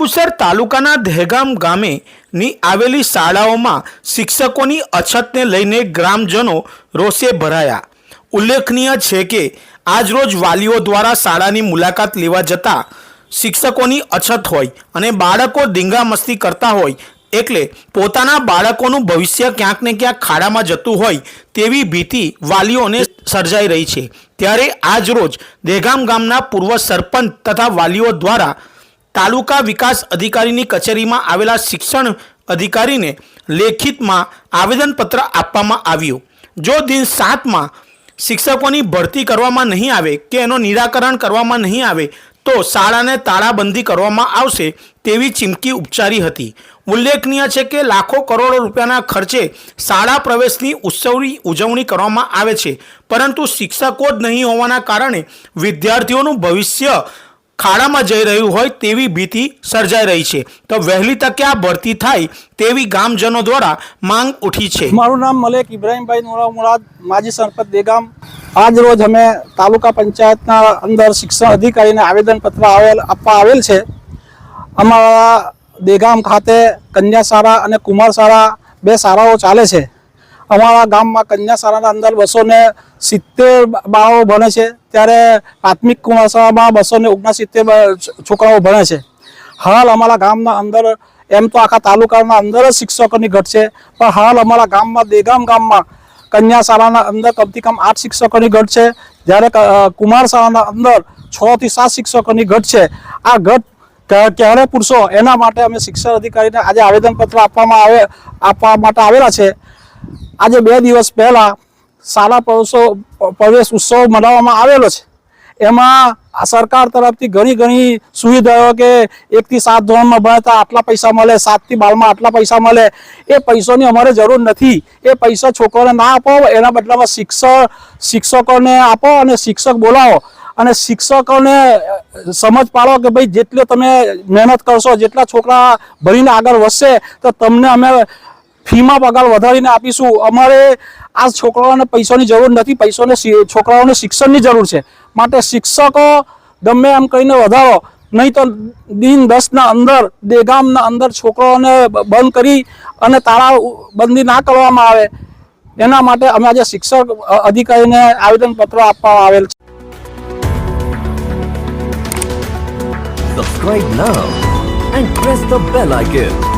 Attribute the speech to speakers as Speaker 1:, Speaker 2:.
Speaker 1: જંબુસર તાલુકાના દહેગામ ગામેની આવેલી શાળાઓમાં શિક્ષકોની અછતને લઈને ગ્રામજનો રોષે ભરાયા. ઉલ્લેખનીય છે કે, આજરોજ વાલીઓ દ્વારા શાળાની મુલાકાત લેવા જતા શિક્ષકોની અછત હોય અને બાળકો ધીંગા મસ્તી કરતા હોય એટલે પોતાના બાળકોનું ભવિષ્ય ક્યાંક ને ક્યાંક ખાડામાં જતું હોય તેવી ભીતિ વાલીઓને સર્જાઈ રહી છે. ત્યારે આજરોજ દેગામ ગામના પૂર્વ સરપંચ તથા વાલીઓ દ્વારા તાલુકા વિકાસ અધિકારીની કચેરીમાં આવેલા શિક્ષણ અધિકારીને લેખિતમાં આવેદનપત્ર આપવામાં આવ્યું. જો દિન સાતમાં શિક્ષકોની ભરતી કરવામાં નહીં આવે કે એનો નિરાકરણ કરવામાં નહીં આવે, તો શાળાને તાળાબંધી કરવામાં આવશે તેવી ચીમકી ઉપચારી હતી. ઉલ્લેખનીય છે કે લાખો કરોડો રૂપિયાના ખર્ચે શાળા પ્રવેશની ઉત્સવની ઉજવણી કરવામાં આવે છે, પરંતુ શિક્ષકો જ નહીં હોવાના કારણે વિદ્યાર્થીઓનું ભવિષ્ય ખાડામાં જઈ રહ્યું હોય તેવી ભીતિ સર્જાઈ રહી છે. તો વહેલી તકે આ ભરતી થાય તેવી ગામજનો દ્વારા માંગ ઉઠી છે.
Speaker 2: મારું નામ મલેક ઇબ્રાહીમભાઈ નોરા મુરાદ, માજી સરપંચ દેગામ આજ રોજ અમે તાલુકા પંચાયતના અંદર શિક્ષણ અધિકારીને આવેદનપત્ર આવેલ, આપવા આવેલ છે. અમારા દેગામ ખાતે કન્યા શાળા અને કુમાર શાળા બે શાળાઓ ચાલે છે. અમારા ગામમાં કન્યા શાળાના અંદર બસો ને સિત્તેર બાળકો ભણે છે. ત્યારે પ્રાથમિક શાળામાં બસો ને ઓગણસિત્તેર છોકરાઓ ભણે છે. હાલ અમારા ગામના અંદર, એમ તો આખા તાલુકાના અંદર જ શિક્ષકોની ઘટ છે, પણ હાલ અમારા ગામમાં, દેગામ ગામમાં કન્યા શાળાના અંદર કમથી કમ આઠ શિક્ષકોની ઘટ છે. જ્યારે કુમાર શાળાના અંદર છ થી સાત શિક્ષકોની ઘટ છે. આ ઘટ ક્યારે પૂરશો? એના માટે અમે શિક્ષણ અધિકારીને આજે આવેદનપત્ર આપવામાં આવે, આપવા માટે આવેલા છે. આજે બે દિવસ પહેલા શાળા પ્રવેશો પ્રવેશ ઉત્સવ મનાવવામાં આવેલો છે. એમાં સરકાર તરફથી ઘણી ઘણી સુવિધાઓ કે એકથી સાત ધોરણમાં ભણતા આટલા પૈસા મળે, સાતથી બારમાં આટલા પૈસા મળે. એ પૈસાની અમારે જરૂર નથી. એ પૈસા છોકરોને ના આપો, એના બદલામાં શિક્ષક શિક્ષકોને આપો અને શિક્ષક બોલાવો. અને શિક્ષકોને સમજ પાડો કે ભાઈ જેટલે તમે મહેનત કરશો, જેટલા છોકરા ભણીને આગળ વધશે, તો તમને અમે ફીમાં પગાર વધારીને આપીશું. અમારે આ છોકરાઓને પૈસાની જરૂર નથી, પૈસાને છોકરાઓને શિક્ષણની જરૂર છે. માટે શિક્ષકો ગમે એમ કહીને વધારો, નહીં તો દિન દસના અંદર દેગામના અંદર છોકરાઓને બંધ કરી અને તારા બંધી ના કરવામાં આવે. એના માટે અમે આજે શિક્ષક અધિકારીને આવેદનપત્ર આપવા આવેલ છે.
Speaker 3: Subscribe now and press the bell icon.